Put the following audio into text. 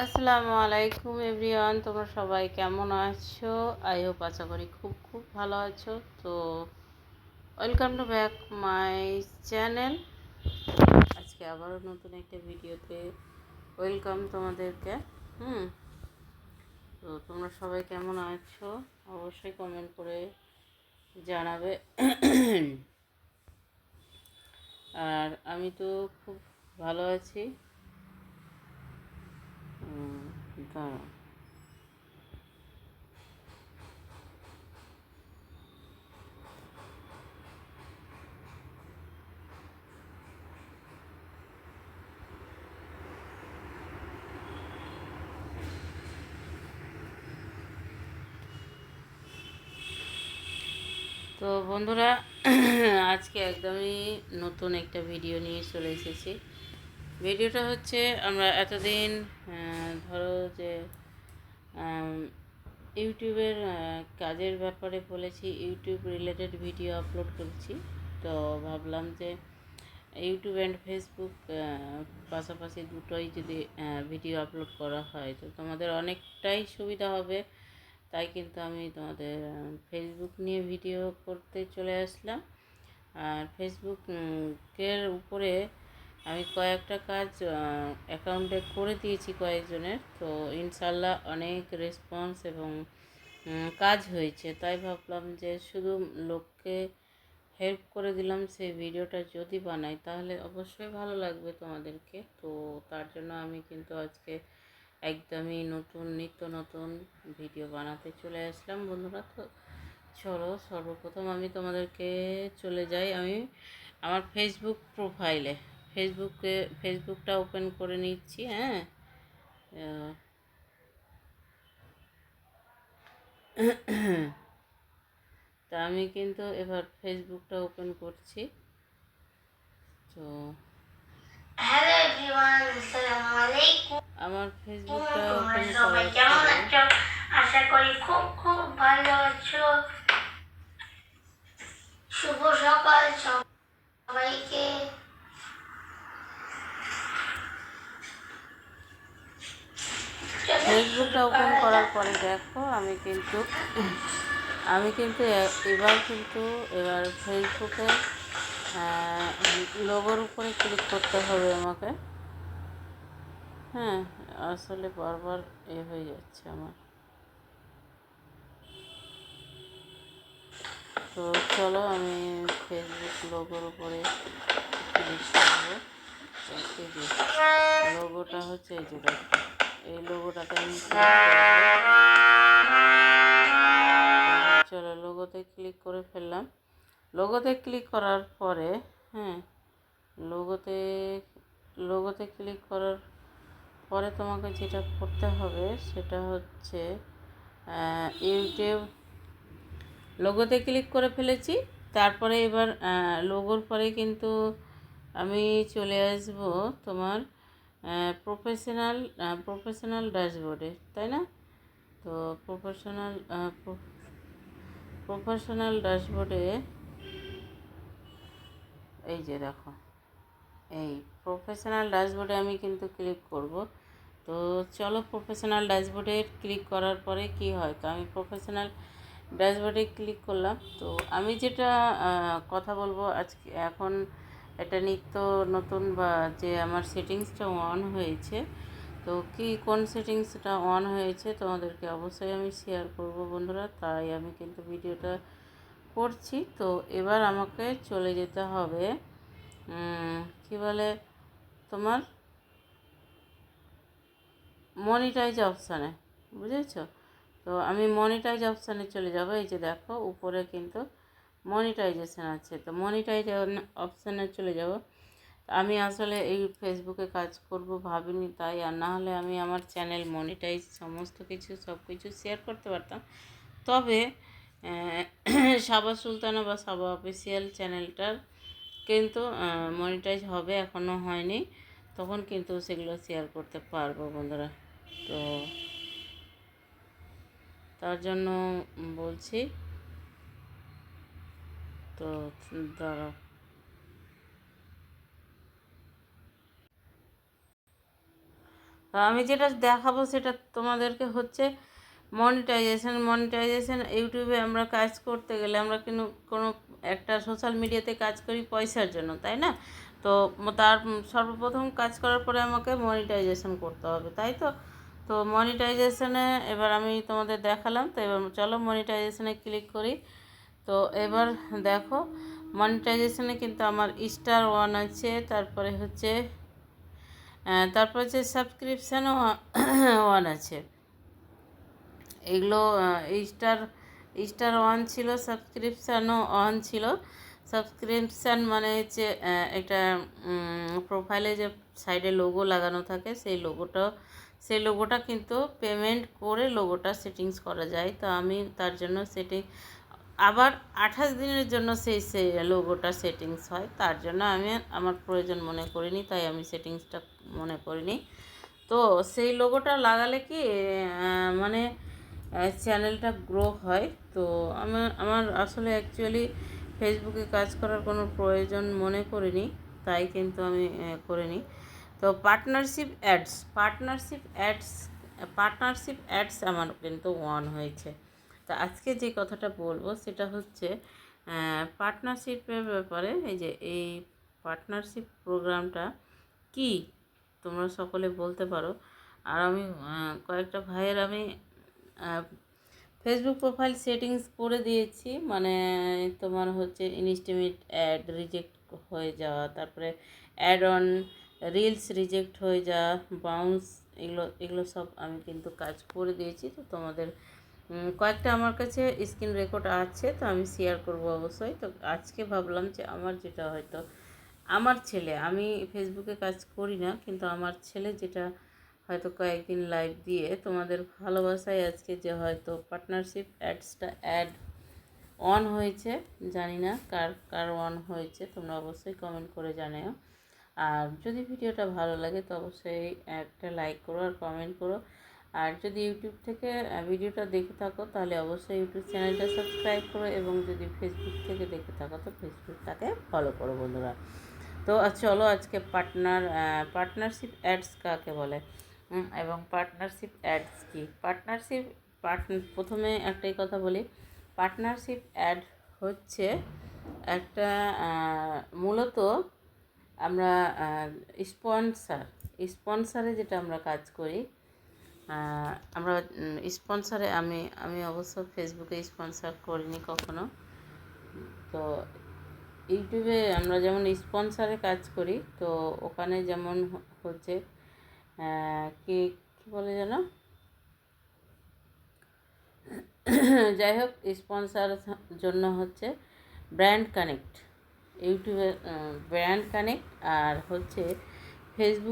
আসসালামু আলাইকুম এভরিওয়ান, তোমরা সবাই কেমন আছো? আই হোপ আশা করি খুব খুব ভালো আছো। তো welcome to back my channel আজকে আবারও নতুন একটা ভিডিওতে ওয়েলকাম তোমাদেরকে। হুম, তো তোমরা সবাই কেমন আছো? অবশ্যই কমেন্ট করে জানাবে। আর আমি তো খুব ভালো আছি। দাঁড়াও তো বন্ধুরা আজকে একদমই নতুন একটা ভিডিও নিয়ে চলে এসেছি। ভিডিওটা হচ্ছে আমরা এতদিন ধরো যে ইউটিউবের কাজের ব্যাপারে বলেছি, ইউটিউব রিলেটেড ভিডিও আপলোড করেছি। তো ভাবলাম যে, ইউটিউব অ্যান্ড ফেসবুক পাশাপাশি দুটোই যদি ভিডিও আপলোড করা হয়, তো তোমাদের অনেকটাই সুবিধা হবে। তাই কিন্তু আমি তোমাদের ফেসবুক নিয়ে ভিডিও করতে চলে আসলাম। আর ফেসবুকের উপরে আমি কয়েকটা কাজ অ্যাকাউন্টে করে দিয়েছি কয়েকজনের। তো ইনশাল্লাহ অনেক রেসপন্স এবং কাজ হয়েছে। তাই ভাবলাম যে শুধু লোককে হেল্প করে দিলাম সেই ভিডিওটা যদি বানাই, তাহলে অবশ্যই ভালো লাগবে তোমাদেরকে। তো তার জন্য আমি কিন্তু আজকে একদমই নতুন, নিত্য নতুন ভিডিও বানাতে চলে আসলাম। বন্ধুরা, তো চলো সর্বপ্রথম আমি তোমাদেরকে চলে যাই। আমি আমার ফেসবুক প্রোফাইলে ফেসবুকে ফেসবুকটা ওপেন করে নিচ্ছি হ্যাঁ। তা আমি কিন্তু এবার ফেসবুকটা ওপেন করছি। তো আমার ফেসবুকটা ওপেন আশা করি খুব খুব ভালো আছো। শুভ সকাল সবাইকে। ফেসবুকটা ওপেন করার পরে দেখো, আমি কিন্তু আমি কিন্তু এবার কিন্তু এবার ফেসবুকে লোগোর উপরে ক্লিক করতে হবে আমাকে। হ্যাঁ আসলে বারবার এ হয়ে যাচ্ছে আমার। তো চলো আমি ফেসবুক লোগোর উপরে ক্লিক করব। লোগোটা হচ্ছে এই যে দেখো। এই লোগোটাতে আমি চলো লোগোতে ক্লিক করে ফেললাম। লোগোতে ক্লিক করার পরে হ্যাঁ লোগোতে লোগোতে ক্লিক করার পরে তোমাকে যেটা করতে হবে সেটা হচ্ছে ইউটিউব লোগোতে ক্লিক করে ফেলেছি। তারপরে এবার লোগোর পরে কিন্তু আমি চলে আসব তোমার প্রফেশনাল প্রফেশনাল ড্যাশবোর্ডে তাই না? তো প্রফেশনাল প্রফেশনাল ড্যাশবোর্ডে এই যে দেখো, এই প্রফেশনাল ড্যাশবোর্ডে আমি কিন্তু ক্লিক করব। তো চলো প্রফেশনাল ড্যাশবোর্ডে ক্লিক করার পরে কি হয়? তো আমি প্রফেশনাল ড্যাশবোর্ডে ক্লিক করলাম। তো আমি যেটা কথা বলব আজকে, এখন এটা নিত্য নতুন বা যে আমার সেটিংসটা অন হয়েছে, তো কি কোন সেটিংসটা অন হয়েছে তোমাদেরকে অবশ্যই আমি শেয়ার করব বন্ধুরা, তাই আমি কিন্তু ভিডিওটা করছি। তো এবার আমাকে চলে যেতে হবে কি বলে তোমার মনিটাইজ অপশানে বুঝেছ? তো আমি মনিটাইজ অপশানে চলে যাব, এই যে দেখো, উপরে কিন্তু মনিটাইজেশন আছে। তো মনিটাইজ অপশানে চলে যাব। আমি আসলে এই ফেসবুকে কাজ করব ভাবিনি তাই, আর না হলে আমি আমার চ্যানেল মনিটাইজ সমস্ত কিছু, সব কিছু শেয়ার করতে পারতাম। তবে সাবা সুলতানা বা সাবা অফিসিয়াল চ্যানেলটার কিন্তু মনিটাইজ হবে এখনও হয়নি। তখন কিন্তু সেগুলো শেয়ার করতে পারব বন্ধুরা। তো, তার জন্য বলছি তো দাঁড়াও। আমি যেটা দেখাবো সেটা তোমাদেরকে হচ্ছে মনিটাইজেশন মনিটাইজেশন ইউটিউবে আমরা কাজ করতে গেলে আমরা কিন্তু কোনো একটা সোশ্যাল মিডিয়াতে কাজ করি পয়সার জন্য, তাই না? তো তার সর্বপ্রথম কাজ করার পরে আমাকে মনিটাইজেশন করতে হবে, তাই তো? তো মনিটাইজেশনে এবার আমি তোমাদের দেখালাম, তো এবার চলো মনিটাইজেশনে ক্লিক করি। তো এবার দেখো মনিটাইজেশনে কিন্তু আমার স্টার ওয়ান আছে, তারপরে হচ্ছে তারপর হচ্ছে সাবস্ক্রিপশানও ওয়ান আছে। এগুলো স্টার স্টার ওয়ান ছিল সাবস্ক্রিপশানও অন ছিল। সাবস্ক্রিপশান মানে হচ্ছে একটা প্রোফাইলে যে সাইডে লোগো লাগানো থাকে, সেই লোগোটা সেই লোগোটা কিন্তু পেমেন্ট করে লোগোটা সেটিংস করা যায়। তো আমি তার জন্য সেটিং আবার আঠাশ দিনের জন্য সেই সে লোগোটা সেটিংস হয়। তার জন্য আমি আমার প্রয়োজন মনে করিনি, তাই আমি সেটিংসটা মনে করিনি। তো সেই লোগোটা লাগালে কি মানে চ্যানেলটা গ্রো হয়। তো আমার আমার আসলে অ্যাকচুয়ালি ফেসবুকে কাজ করার কোনো প্রয়োজন মনে করিনি, তাই কিন্তু আমি করিনি। তো partnership ads partnership ads partnership ads আমার কিন্তু অন হয়েছে। তো আজকে যে কথাটা বলব সেটা হচ্ছে পার্টনারশিপের ব্যাপারে এই যে এই পার্টনারশিপ প্রোগ্রামটা কি তোমরা সকলে বলতে পারো। আর আমি কয়েকটা ভাইয়ের আমি ফেসবুক প্রোফাইল সেটিংস করে দিয়েছি। মানে তোমার হচ্ছে ইনস্টিমেট অ্যাড রিজেক্ট হয়ে যাওয়া, তারপরে অ্যাড অন রিলস রিজেক্ট হয়ে যাওয়া বাউন্স এগুলো এগুলো সব আমি কিন্তু কাজ করে দিয়েছি। তো তোমাদের কয়েকটা আমার কাছে স্ক্রিন রেকর্ড আছে, তো আমি শেয়ার করব অবশ্যই। তো আজকে ভাবলাম যে আমার যেটা হয়তো, আমার ছেলে, আমি ফেসবুকে কাজ করি না, কিন্তু আমার ছেলে যেটা হয়তো কয়েকদিন লাইভ দিয়ে, তোমাদের ভালোবাসায় আজকে যে হয়তো পার্টনারশিপ অ্যাডসটা অ্যাড অন হয়েছে, জানি না কার কার অন হয়েছে, তোমরা অবশ্যই কমেন্ট করে জানাও। আর যদি ভিডিওটা ভালো লাগে, তো অবশ্যই একটা লাইক করো আর কমেন্ট করো। আর যদি ইউটিউব থেকে ভিডিওটা দেখে থাকো, তাহলে অবশ্যই ইউটিউব চ্যানেলটা সাবস্ক্রাইব করো এবং যদি ফেসবুক থেকে দেখে থাকো, তো ফেসবুকটাকে ফলো করো বন্ধুরা। তো চলো আজকে পার্টনার পার্টনারশিপ অ্যাডস কাকে বলে? এবং পার্টনারশিপ অ্যাডস কি? পার্টনারশিপ প্রথমে একটাই কথা বলি। পার্টনারশিপ অ্যাড হচ্ছে একটা মূলত আমরা স্পন্সার স্পন্সারে যেটা আমরা কাজ করি আমরা স্পন্সারে আমি আমি অবশ্য ফেসবুকে স্পন্সার করিনি কখনো। তো ইউটিউবে আমরা যেমন স্পন্সারে কাজ করি, তো ওখানে যেমন হচ্ছে কি কি বলে যেন? যাই হোক স্পন্সার জন্য হচ্ছে ব্র্যান্ড কানেক্ট ইউটিউবে ব্র্যান্ড কানেক্ট আর হচ্ছে ফেসবুক